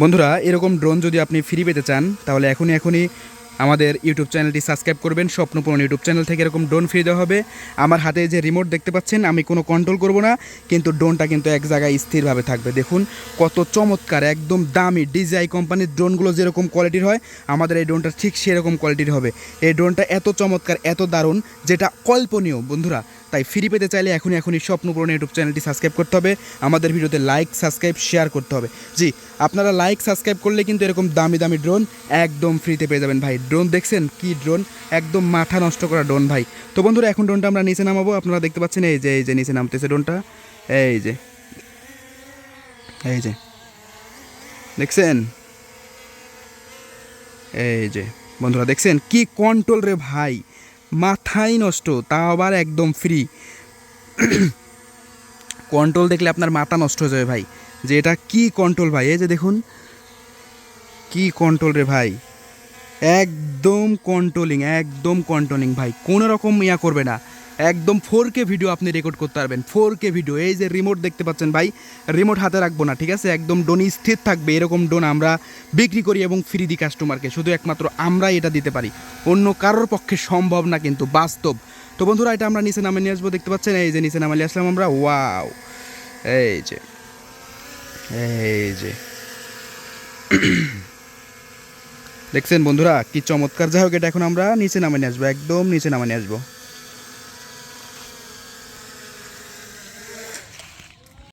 বন্ধুরা, এরকম ড্রোন যদি আপনি ফ্রি পেতে চান, তাহলে এখনই এখনই আমাদের ইউটিউব চ্যানেলটি সাবস্ক্রাইব করবেন। স্বপ্নপূরণ ইউটিউব চ্যানেল থেকে এরকম ড্রোন ফ্রি দেওয়া হবে। আমার হাতে যে রিমোট দেখতে পাচ্ছেন, আমি কোনো কন্ট্রোল করব না, কিন্তু ড্রোনটা কিন্তু এক জায়গায় স্থিরভাবে থাকবে। দেখুন, কত চমৎকার, একদম দামি ডিজিআই কোম্পানির ড্রোনগুলো যেরকম কোয়ালিটির হয়, আমাদের এই ড্রোনটা ঠিক সেরকম কোয়ালিটির হবে। এই ড্রোনটা এত চমৎকার, এত দারুণ, যেটা কল্পনীয়, বন্ধুরা। তাই ফ্রি পেতে চাইলে এখনই এখনই স্বপ্নপূরণ ইউটিউব চ্যানেলটি সাবস্ক্রাইব করতে হবে। আমাদের ভিডিওতে লাইক সাবস্ক্রাইব শেয়ার করতে হবে। জি, আপনারা লাইক সাবস্ক্রাইব করলে কিন্তু এরকম দামি দামি ড্রোন একদম ফ্রিতে পেয়ে যাবেন ভাই। ড্রোন দেখছেন? কি ড্রোন একদম মাথা নষ্ট করা ড্রোন ভাই। তো বন্ধুরা, এখন ড্রোনটা আমরা নিচে নামাবো। আপনারা দেখতে পাচ্ছেন, এই যে এই যে নিচে নামতেছে ড্রোনটা এই যে এই যে, দেখছেন? এই যে, বন্ধুরা দেখছেন? কি কন্ট্রোল রে ভাই। মাথাই নষ্ট, তা আবার একদম ফ্রি কন্ট্রোল দেখলে আপনার মাথা নষ্ট হয়ে যাবে ভাই। যে এটা কি কন্ট্রোল ভাই? এই যে দেখুন, কি কন্ট্রোল রে ভাই? একদম কন্ট্রোলিং একদম কন্ট্রোলিং ভাই। কোনো রকম ইয়া করবে না। একদম ফোর কে ভিডিও আপনি রেকর্ড করতে পারবেন। Four K video. এই যে রিমোট দেখতে পাচ্ছেন ভাই রিমোট হাতে রাখব না, ঠিক আছে? একদম ডোনি স্থির থাকবে, এরকম ডোন আমরা বিক্রি করি এবং ফ্রি দিই কাস্টমারকে শুধু একমাত্র আমরাই এটা দিতে পারি। অন্য কারোর পক্ষে সম্ভব না কিন্তু, বাস্তব। তো বন্ধুরা, এটা আমরা নিচে নামে নিয়ে আসব, দেখতে পাচ্ছেন? এই যে নিচে নামে নিয়ে আসলাম আমরা। ওয়াও! এই যে এই যে। দেখছেন বন্ধুরা, কি চমৎকার। যাই হোক, এটা এখন আমরা নিচে নামে নিয়ে আসব, একদম নিচে নামে নিয়ে আসব।